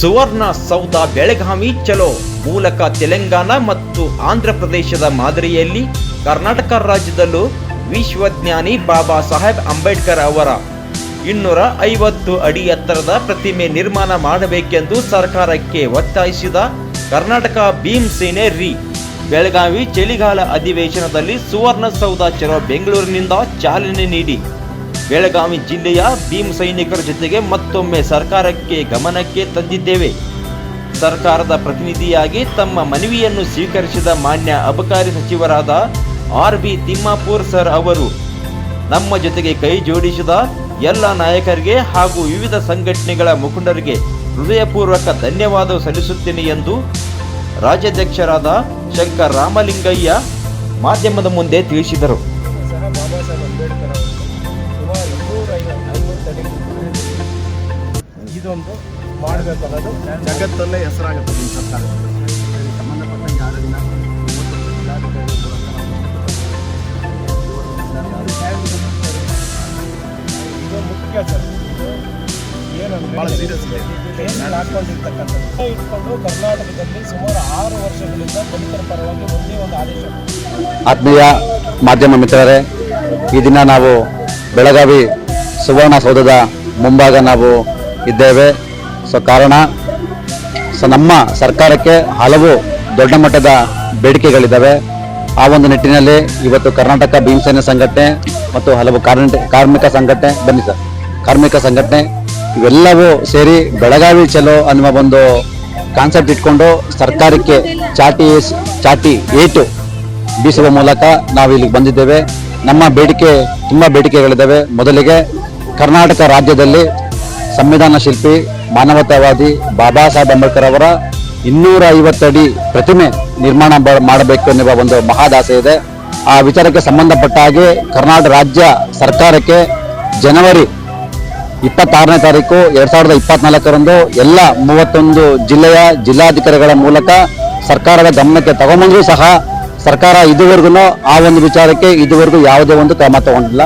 ಸುವರ್ಣ ಸೌಧ ಬೆಳಗಾವಿ ಚಲೋ. ಮೂಲಕ ತೆಲಂಗಾಣ ಮತ್ತು ಆಂಧ್ರ ಪ್ರದೇಶದ ಮಾದರಿಯಲ್ಲಿ ಕರ್ನಾಟಕ ರಾಜ್ಯದಲ್ಲೂ ವಿಶ್ವಜ್ಞಾನಿ ಬಾಬಾ ಸಾಹೇಬ್ ಅಂಬೇಡ್ಕರ್ ಅವರ ಇನ್ನೂರ ಐವತ್ತು ಅಡಿ ಎತ್ತರದ ಪ್ರತಿಮೆ ನಿರ್ಮಾಣ ಮಾಡಬೇಕೆಂದು ಸರ್ಕಾರಕ್ಕೆ ಒತ್ತಾಯಿಸಿದ ಕರ್ನಾಟಕ ಭೀಮ್ ಸೇನೆ ರೀ. ಬೆಳಗಾವಿ ಚಳಿಗಾಲ ಅಧಿವೇಶನದಲ್ಲಿ ಸುವರ್ಣಸೌಧ ಚಲೋ ಬೆಂಗಳೂರಿನಿಂದ ಚಾಲನೆ ನೀಡಿ. ಬೆಳಗಾವಿ ಜಿಲ್ಲೆಯ ಭೀಮ್ ಸೈನಿಕರ ಜೊತೆಗೆ ಮತ್ತೊಮ್ಮೆ ಸರ್ಕಾರಕ್ಕೆ ಗಮನಕ್ಕೆ ತಂದಿದ್ದೇವೆ. ಸರ್ಕಾರದ ಪ್ರತಿನಿಧಿಯಾಗಿ ತಮ್ಮ ಮನವಿಯನ್ನು ಸ್ವೀಕರಿಸಿದ ಮಾನ್ಯ ಅಬಕಾರಿ ಸಚಿವರಾದ ಆರ್ ಬಿ ತಿಮ್ಮಾಪೂರ್ ಸರ್ ಅವರು, ನಮ್ಮ ಜೊತೆಗೆ ಕೈ ಜೋಡಿಸಿದ ಎಲ್ಲ ನಾಯಕರಿಗೆ ಹಾಗೂ ವಿವಿಧ ಸಂಘಟನೆಗಳ ಮುಖಂಡರಿಗೆ ಹೃದಯಪೂರ್ವಕ ಧನ್ಯವಾದ ಸಲ್ಲಿಸುತ್ತೇನೆ ಎಂದು ರಾಜ್ಯಾಧ್ಯಕ್ಷರಾದ ಶಂಕರ್ ರಾಮಲಿಂಗಯ್ಯ ಮಾಧ್ಯಮದ ಮುಂದೆ ತಿಳಿಸಿದರು. ಸುಮಾರು ಇನ್ನೂರ ಇದೊಂದು ಮಾಡಬೇಕು ಅನ್ನೋದು ಜಗತ್ತಲ್ಲೇ ಹೆಸರಾಗುತ್ತೆ ನಿಮ್ಮ ಸರ್ಕಾರ. ಸಂಬಂಧಪಟ್ಟಂಗೆ ಯಾರನ್ನ ಇದು ಮುಖ್ಯ ಸರ್. ಇದು ಏನಂದ್ರೆ ಭಾಳ serious ಇದೆ. ಕೇಂದ್ರ ಹಾಕೊಂಡಿರ್ತಕ್ಕಂಥದ್ದು. ಇಟ್ಕೊಂಡು ಕರ್ನಾಟಕದಲ್ಲಿ ಸುಮಾರು ಆರು ವರ್ಷಗಳಿಂದ ದಲಿತರ ಪರವಾಗಿ ಒಂದೇ ಒಂದು ಆದೇಶ. ಆತ್ಮೀಯ ಮಾಧ್ಯಮ ಮಿತ್ರರೇ ಈ ದಿನ ನಾವು ಬೆಳಗಾವಿ ಸುವರ್ಣಸೌಧದ ಮುಂಭಾಗ ನಾವು ಇದ್ದೇವೆ. ಸೊ ಕಾರಣ, ಸೊ, ನಮ್ಮ ಸರ್ಕಾರಕ್ಕೆ ಹಲವು ದೊಡ್ಡ ಮಟ್ಟದ ಬೇಡಿಕೆಗಳಿದ್ದಾವೆ. ಆ ಒಂದು ನಿಟ್ಟಿನಲ್ಲಿ ಇವತ್ತು ಕರ್ನಾಟಕ ಭೀಮಸೇನೆ ಸಂಘಟನೆ ಮತ್ತು ಹಲವು ಕಾರ್ಮಿಕ ಕಾರ್ಮಿಕ ಸಂಘಟನೆ, ಬನ್ನಿ ಸರ್, ಕಾರ್ಮಿಕ ಸಂಘಟನೆ, ಇವೆಲ್ಲವೂ ಸೇರಿ ಬೆಳಗಾವಿ ಚಲೋ ಅನ್ನುವ ಒಂದು ಕಾನ್ಸೆಪ್ಟ್ ಇಟ್ಕೊಂಡು ಸರ್ಕಾರಕ್ಕೆ ಚಾಟಿ ಚಾಟಿ ಏಟು ಬೀಸುವ ಮೂಲಕ ನಾವು ಇಲ್ಲಿಗೆ ಬಂದಿದ್ದೇವೆ. ನಮ್ಮ ಬೇಡಿಕೆ ತುಂಬ ಬೇಡಿಕೆಗಳಿದ್ದಾವೆ. ಮೊದಲಿಗೆ ಕರ್ನಾಟಕ ರಾಜ್ಯದಲ್ಲಿ ಸಂವಿಧಾನ ಶಿಲ್ಪಿ, ಮಾನವತಾವಾದಿ ಬಾಬಾ ಸಾಹೇಬ್ ಅಂಬೇಡ್ಕರ್ ಅವರ ಇನ್ನೂರ ಐವತ್ತಡಿ ಪ್ರತಿಮೆ ನಿರ್ಮಾಣ ಮಾಡಬೇಕು ಎನ್ನುವ ಒಂದು ಮಹಾದಾಸೆ ಇದೆ. ಆ ವಿಚಾರಕ್ಕೆ ಸಂಬಂಧಪಟ್ಟ ಹಾಗೆ ಕರ್ನಾಟಕ ರಾಜ್ಯ ಸರ್ಕಾರಕ್ಕೆ ಜನವರಿ ಇಪ್ಪತ್ತಾರನೇ ತಾರೀಕು ಎರಡ್ ಸಾವಿರದ ಇಪ್ಪತ್ನಾಲ್ಕರಂದು ಎಲ್ಲ ಮೂವತ್ತೊಂದು ಜಿಲ್ಲೆಯ ಜಿಲ್ಲಾಧಿಕಾರಿಗಳ ಮೂಲಕ ಸರ್ಕಾರದ ಗಮನಕ್ಕೆ ತಗೊಂಬಂದ್ರೂ ಸಹ ಸರ್ಕಾರ ಇದುವರೆಗೂ ಆ ಒಂದು ವಿಚಾರಕ್ಕೆ ಇದುವರೆಗೂ ಯಾವುದೇ ಒಂದು ಕ್ರಮ ತಗೊಂಡಿಲ್ಲ.